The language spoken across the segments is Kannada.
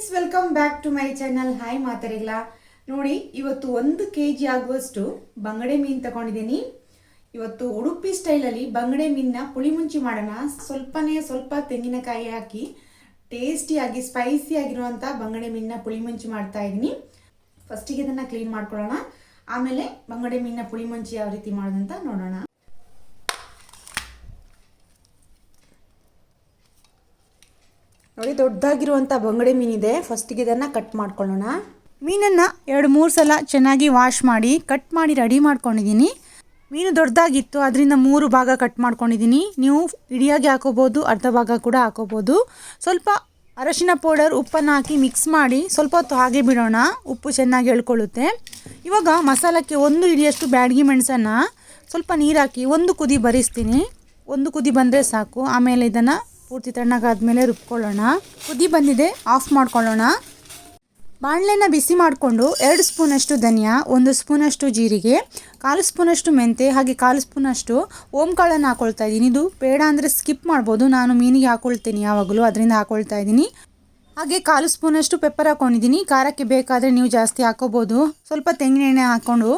Friends welcome back to my channel hi ಮಾತಾರಿಲ್ಲ ನೋಡಿ, ಇವತ್ತು ಒಂದು ಕೆ ಜಿ ಆಗುವಷ್ಟು ಬಂಗಡೆ ಮೀನು ತಗೊಂಡಿದ್ದೀನಿ. ಇವತ್ತು ಉಡುಪಿ ಸ್ಟೈಲಲ್ಲಿ ಬಂಗಡೆ ಮೀನನ್ನ ಪುಳಿ ಮುಂಚಿ ಮಾಡೋಣ. ಸ್ವಲ್ಪನೇ ಸ್ವಲ್ಪ ತೆಂಗಿನಕಾಯಿ ಹಾಕಿ ಟೇಸ್ಟಿಯಾಗಿ ಸ್ಪೈಸಿ ಆಗಿರುವಂಥ ಬಂಗಡೆ ಮೀನನ್ನ ಪುಳಿ ಮುಂಚಿ ಮಾಡ್ತಾ ಇದ್ದೀನಿ. ಫಸ್ಟಿಗೆ ಇದನ್ನು ಕ್ಲೀನ್ ಮಾಡ್ಕೊಳ್ಳೋಣ. ಆಮೇಲೆ ಬಂಗಡೆ ಮೀನನ್ನ ಪುಳಿ ಮುಂಚಿ ಯಾವ ರೀತಿ ಮಾಡೋದಂತ ನೋಡೋಣ. ನೋಡಿ ದೊಡ್ಡದಾಗಿರುವಂಥ ಬಂಗಡೆ ಮೀನಿದೆ ಫಸ್ಟಿಗೆ ಇದನ್ನು ಕಟ್ ಮಾಡ್ಕೊಳ್ಳೋಣ. ಮೀನನ್ನು ಎರಡು, ಮೂರು ಸಲ ಚೆನ್ನಾಗಿ ವಾಶ್ ಮಾಡಿ ಕಟ್ ಮಾಡಿ ರೆಡಿ ಮಾಡ್ಕೊಂಡಿದ್ದೀನಿ. ಮೀನು ದೊಡ್ಡದಾಗಿತ್ತು, ಅದರಿಂದ ಮೂರು ಭಾಗ ಕಟ್ ಮಾಡ್ಕೊಂಡಿದ್ದೀನಿ. ನೀವು ಇಡಿಯಾಗಿ ಹಾಕೋಬೋದು, ಅರ್ಧ ಭಾಗ ಕೂಡ ಹಾಕೋಬೋದು. ಸ್ವಲ್ಪ ಅರಶಿನ ಪೌಡರ್ ಉಪ್ಪನ್ನು ಹಾಕಿ ಮಿಕ್ಸ್ ಮಾಡಿ ಸ್ವಲ್ಪ ಹೊತ್ತು ಹಾಗೆ ಬಿಡೋಣ. ಉಪ್ಪು ಚೆನ್ನಾಗಿ ಹೇಳ್ಕೊಳ್ಳುತ್ತೆ ಇವಾಗ ಮಸಾಲಕ್ಕೆ ಒಂದು ಇಡಿಯಷ್ಟು ಬ್ಯಾಡಗಿ ಮೆಣಸನ್ನು ಸ್ವಲ್ಪ ನೀರು ಹಾಕಿ ಒಂದು ಕುದಿ ಬರಿಸ್ತೀನಿ. ಒಂದು ಕುದಿ ಬಂದರೆ ಸಾಕು. ಆಮೇಲೆ ಇದನ್ನು ಪೂರ್ತಿ ತಣ್ಣಗಾದ್ಮೇಲೆ ರುಬ್ಕೊಳ್ಳೋಣ. ಕುದಿ ಬಂದಿದೆ, ಆಫ್ ಮಾಡ್ಕೊಳ್ಳೋಣ. ಬಾಣಲೆನ ಬಿಸಿ ಮಾಡಿಕೊಂಡು ಎರಡು ಸ್ಪೂನಷ್ಟು ಧನಿಯಾ, ಒಂದು ಸ್ಪೂನಷ್ಟು ಜೀರಿಗೆ, ಕಾಲು ಸ್ಪೂನಷ್ಟು ಮೆಂತೆ, ಹಾಗೆ ಕಾಲು ಸ್ಪೂನಷ್ಟು ಓಂಕಾಳನ್ನು ಹಾಕೊಳ್ತಾ ಇದ್ದೀನಿ. ಇದು ಬೇಡ ಅಂದರೆ ಸ್ಕಿಪ್ ಮಾಡ್ಬೋದು. ನಾನು ಮೀನಿಗೆ ಹಾಕೊಳ್ತೀನಿ ಯಾವಾಗಲೂ, ಅದರಿಂದ ಹಾಕೊಳ್ತಾ ಇದ್ದೀನಿ. ಹಾಗೆ ಕಾಲು ಸ್ಪೂನಷ್ಟು ಪೆಪ್ಪರ್ ಹಾಕ್ಕೊಂಡಿದ್ದೀನಿ ಖಾರಕ್ಕೆ ಬೇಕಾದರೆ ನೀವು ಜಾಸ್ತಿ ಹಾಕೋಬೋದು. ಸ್ವಲ್ಪ ತೆಂಗಿನ ಎಣ್ಣೆ ಹಾಕ್ಕೊಂಡು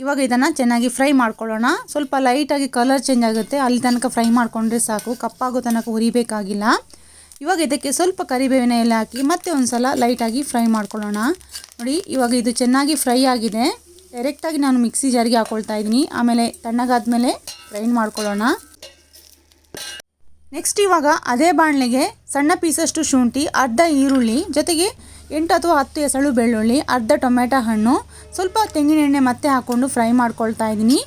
ಇವಾಗ ಇದನ್ನು ಚೆನ್ನಾಗಿ ಫ್ರೈ ಮಾಡ್ಕೊಳ್ಳೋಣ. ಸ್ವಲ್ಪ ಲೈಟಾಗಿ ಕಲರ್ ಚೇಂಜ್ ಆಗುತ್ತೆ. ಅಲ್ಲಿ ತನಕ ಫ್ರೈ ಮಾಡಿಕೊಂಡ್ರೆ ಸಾಕು. ಕಪ್ಪಾಗೋ ತನಕ ಹುರಿಬೇಕಾಗಿಲ್ಲ. ಇವಾಗ ಇದಕ್ಕೆ ಸ್ವಲ್ಪ ಕರಿಬೇವಿನ ಎಲೆ ಹಾಕಿ ಮತ್ತೆ ಒಂದು ಸಲ ಲೈಟಾಗಿ ಫ್ರೈ ಮಾಡ್ಕೊಳ್ಳೋಣ. ನೋಡಿ, ಇವಾಗ ಇದು ಚೆನ್ನಾಗಿ ಫ್ರೈ ಆಗಿದೆ. ಡೈರೆಕ್ಟಾಗಿ ನಾನು ಮಿಕ್ಸಿ ಜಾರಿಗೆ ಹಾಕ್ಕೊಳ್ತಾ ಇದ್ದೀನಿ. ಆಮೇಲೆ ತಣ್ಣಗಾದ್ಮೇಲೆ ಗ್ರೈಂಡ್ ಮಾಡ್ಕೊಳ್ಳೋಣ. ನೆಕ್ಸ್ಟ್ ಇವಾಗ ಅದೇ ಬಾಣಲೆಗೆ ಸಣ್ಣ ಪೀಸಷ್ಟು ಶುಂಠಿ, ಅರ್ಧ ಈರುಳ್ಳಿ, ಜೊತೆಗೆ ಎಂಟು ಅಥವಾ ಹತ್ತು ಎಸಳು ಬೆಳ್ಳುಳ್ಳಿ, ಅರ್ಧ ಟೊಮೆಟೊ ಹಣ್ಣು, ಸ್ವಲ್ಪ ತೆಂಗಿನ ಎಣ್ಣೆ ಮತ್ತೆ ಹಾಕ್ಕೊಂಡು ಫ್ರೈ ಮಾಡ್ಕೊಳ್ತಾ ಇದ್ದೀನಿ.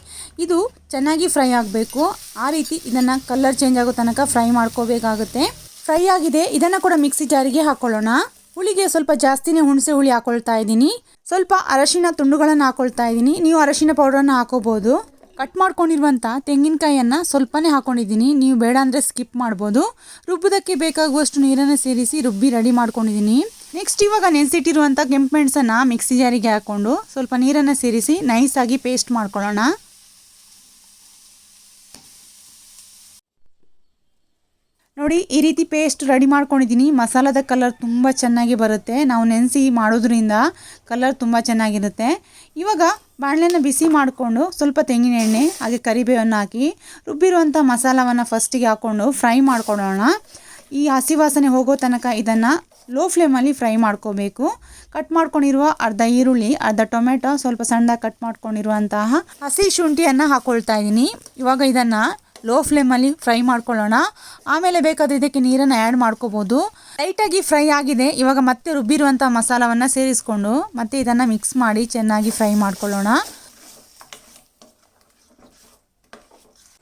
ಇದು ಚೆನ್ನಾಗಿ ಫ್ರೈ ಆಗಬೇಕು. ಆ ರೀತಿ ಇದನ್ನು ಕಲರ್ ಚೇಂಜ್ ಆಗೋ ತನಕ ಫ್ರೈ ಮಾಡ್ಕೋಬೇಕಾಗುತ್ತೆ. ಫ್ರೈ ಆಗಿದೆ, ಇದನ್ನು ಕೂಡ ಮಿಕ್ಸಿ ಜಾರಿಗೆ ಹಾಕ್ಕೊಳ್ಳೋಣ ಹುಳಿಗೆ ಸ್ವಲ್ಪ ಜಾಸ್ತಿನೇ ಹುಣಸೆ ಹುಳಿ ಹಾಕೊಳ್ತಾ ಇದ್ದೀನಿ. ಸ್ವಲ್ಪ ಅರಶಿನ ತುಂಡುಗಳನ್ನು ಹಾಕ್ಕೊಳ್ತಾ ಇದ್ದೀನಿ. ನೀವು ಅರಶಿನ ಪೌಡರನ್ನು ಹಾಕೋಬೋದು. ಕಟ್ ಮಾಡ್ಕೊಂಡಿರುವಂಥ ತೆಂಗಿನಕಾಯಿಯನ್ನು ಸ್ವಲ್ಪನೇ ಹಾಕೊಂಡಿದ್ದೀನಿ. ನೀವು ಬೇಡ ಅಂದರೆ ಸ್ಕಿಪ್ ಮಾಡ್ಬೋದು. ರುಬ್ಬೋದಕ್ಕೆ ಬೇಕಾಗುವಷ್ಟು ನೀರನ್ನು ಸೇರಿಸಿ ರುಬ್ಬಿ ರೆಡಿ ಮಾಡ್ಕೊಂಡಿದ್ದೀನಿ. ನೆಕ್ಸ್ಟ್ ಇವಾಗ ನೆನೆಸಿಟ್ಟಿರುವಂಥ ಕೆಂಪು ಮೆಣಸನ್ನು ಮಿಕ್ಸಿ ಜಾರಿಗೆ ಹಾಕ್ಕೊಂಡು ಸ್ವಲ್ಪ ನೀರನ್ನು ಸೇರಿಸಿ ನೈಸಾಗಿ ಪೇಸ್ಟ್ ಮಾಡ್ಕೊಳ್ಳೋಣ. ನೋಡಿ ಈ ರೀತಿ ಪೇಸ್ಟ್ ರೆಡಿ ಮಾಡ್ಕೊಂಡಿದ್ದೀನಿ. ಮಸಾಲದ ಕಲರ್ ತುಂಬ ಚೆನ್ನಾಗಿ ಬರುತ್ತೆ. ನಾವು ನೆನೆಸಿ ಮಾಡೋದ್ರಿಂದ ಕಲರ್ ತುಂಬ ಚೆನ್ನಾಗಿರುತ್ತೆ. ಇವಾಗ ಬಾಣಲೆನ ಬಿಸಿ ಮಾಡಿಕೊಂಡು ಸ್ವಲ್ಪ ತೆಂಗಿನ ಎಣ್ಣೆ ಹಾಗೆ ಕರಿಬೇವನ್ನು ಹಾಕಿ ರುಬ್ಬಿರುವಂಥ ಮಸಾಲವನ್ನು ಫಸ್ಟಿಗೆ ಹಾಕ್ಕೊಂಡು ಫ್ರೈ ಮಾಡ್ಕೊಳ್ಳೋಣ. ಈ ಹಸಿ ವಾಸನೆ ಹೋಗೋ ತನಕ ಇದನ್ನು ಲೋ ಫ್ಲೇಮಲ್ಲಿ ಫ್ರೈ ಮಾಡ್ಕೋಬೇಕು. ಕಟ್ ಮಾಡ್ಕೊಂಡಿರುವ ಅರ್ಧ ಈರುಳ್ಳಿ, ಅರ್ಧ ಟೊಮೆಟೊ, ಸ್ವಲ್ಪ ಸಣ್ಣದಾಗಿ ಕಟ್ ಮಾಡ್ಕೊಂಡಿರುವಂತಹ ಹಸಿ ಶುಂಠಿಯನ್ನು ಹಾಕ್ಕೊಳ್ತಾ ಇದ್ದೀನಿ ಇವಾಗ ಇದನ್ನು ಲೋ ಫ್ಲೇಮಲ್ಲಿ ಫ್ರೈ ಮಾಡ್ಕೊಳ್ಳೋಣ. ಆಮೇಲೆ ಬೇಕಾದರೆ ಇದಕ್ಕೆ ನೀರನ್ನು ಆ್ಯಡ್ ಮಾಡ್ಕೋಬೋದು. ಲೈಟಾಗಿ ಫ್ರೈ ಆಗಿದೆ. ಇವಾಗ ಮತ್ತೆ ರುಬ್ಬಿರುವಂಥ ಮಸಾಲವನ್ನು ಸೇರಿಸ್ಕೊಂಡು ಮತ್ತೆ ಇದನ್ನು ಮಿಕ್ಸ್ ಮಾಡಿ ಚೆನ್ನಾಗಿ ಫ್ರೈ ಮಾಡ್ಕೊಳ್ಳೋಣ.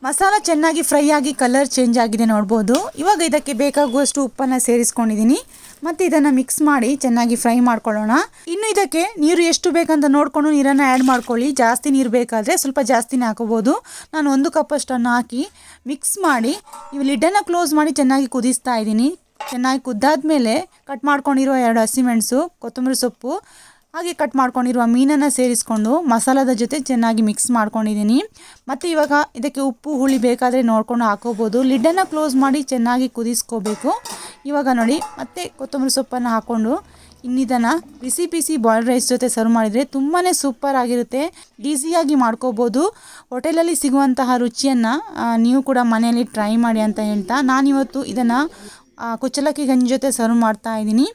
ಮಸಾಲ ಚೆನ್ನಾಗಿ ಫ್ರೈ ಆಗಿ ಕಲರ್ ಚೇಂಜ್ ಆಗಿದೆ ನೋಡ್ಬೋದು. ಇವಾಗ ಇದಕ್ಕೆ ಬೇಕಾಗುವಷ್ಟು ಉಪ್ಪನ್ನು ಸೇರಿಸ್ಕೊಂಡಿದ್ದೀನಿ ಮತ್ತು ಇದನ್ನು ಮಿಕ್ಸ್ ಮಾಡಿ ಚೆನ್ನಾಗಿ ಫ್ರೈ ಮಾಡ್ಕೊಳ್ಳೋಣ. ಇನ್ನು ಇದಕ್ಕೆ ನೀರು ಎಷ್ಟು ಬೇಕಂತ ನೋಡಿಕೊಂಡು ನೀರನ್ನು ಆ್ಯಡ್ ಮಾಡ್ಕೊಳ್ಳಿ. ಜಾಸ್ತಿ ನೀರು ಬೇಕಾದರೆ ಸ್ವಲ್ಪ ಜಾಸ್ತಿನೇ ಹಾಕೋಬೋದು. ನಾನು ಒಂದು ಕಪ್ಪಷ್ಟನ್ನು ಹಾಕಿ ಮಿಕ್ಸ್ ಮಾಡಿ ಇವು ಲಿಡ್ಡನ್ನು ಕ್ಲೋಸ್ ಮಾಡಿ ಚೆನ್ನಾಗಿ ಕುದಿಸ್ತಾ ಇದ್ದೀನಿ ಚೆನ್ನಾಗಿ ಕುದ್ದಾದ್ಮೇಲೆ ಕಟ್ ಮಾಡ್ಕೊಂಡಿರೋ ಎರಡು ಹಸಿಮೆಣಸು ಕೊತ್ತಂಬರಿ ಸೊಪ್ಪು ಹಾಗೆ ಕಟ್ ಮಾಡ್ಕೊಂಡಿರುವ ಮೀನನ್ನು ಸೇರಿಸ್ಕೊಂಡು ಮಸಾಲದ ಜೊತೆ ಚೆನ್ನಾಗಿ ಮಿಕ್ಸ್ ಮಾಡ್ಕೊಂಡಿದ್ದೀನಿ. ಮತ್ತು ಇವಾಗ ಇದಕ್ಕೆ ಉಪ್ಪು, ಹುಳಿ ಬೇಕಾದರೆ ನೋಡ್ಕೊಂಡು ಹಾಕೋಬೋದು. ಲಿಡ್ಡನ್ನು ಕ್ಲೋಸ್ ಮಾಡಿ ಚೆನ್ನಾಗಿ ಕುದಿಸ್ಕೋಬೇಕು. ಇವಾಗ ನೋಡಿ, ಮತ್ತೆ ಕೊತ್ತಂಬರಿ ಸೊಪ್ಪನ್ನು ಹಾಕ್ಕೊಂಡು ಇನ್ನಿದನ್ನು ಬಿಸಿ ಬಿಸಿ ಬಾಯ್ಲ್ಡ್ ರೈಸ್ ಜೊತೆ ಸರ್ವ್ ಮಾಡಿದರೆ ತುಂಬಾ ಸೂಪರ್ ಆಗಿರುತ್ತೆ. ಈಸಿಯಾಗಿ ಮಾಡ್ಕೋಬೋದು. ಹೋಟೆಲಲ್ಲಿ ಸಿಗುವಂತಹ ರುಚಿಯನ್ನು ನೀವು ಕೂಡ ಮನೆಯಲ್ಲಿ ಟ್ರೈ ಮಾಡಿ ಅಂತ ಹೇಳ್ತಾ ನಾನಿವತ್ತು ಇದನ್ನು ಕುಚ್ಚಲಕ್ಕಿ ಗಂಜಿ ಜೊತೆ ಸರ್ವ್ ಮಾಡ್ತಾ ಇದ್ದೀನಿ.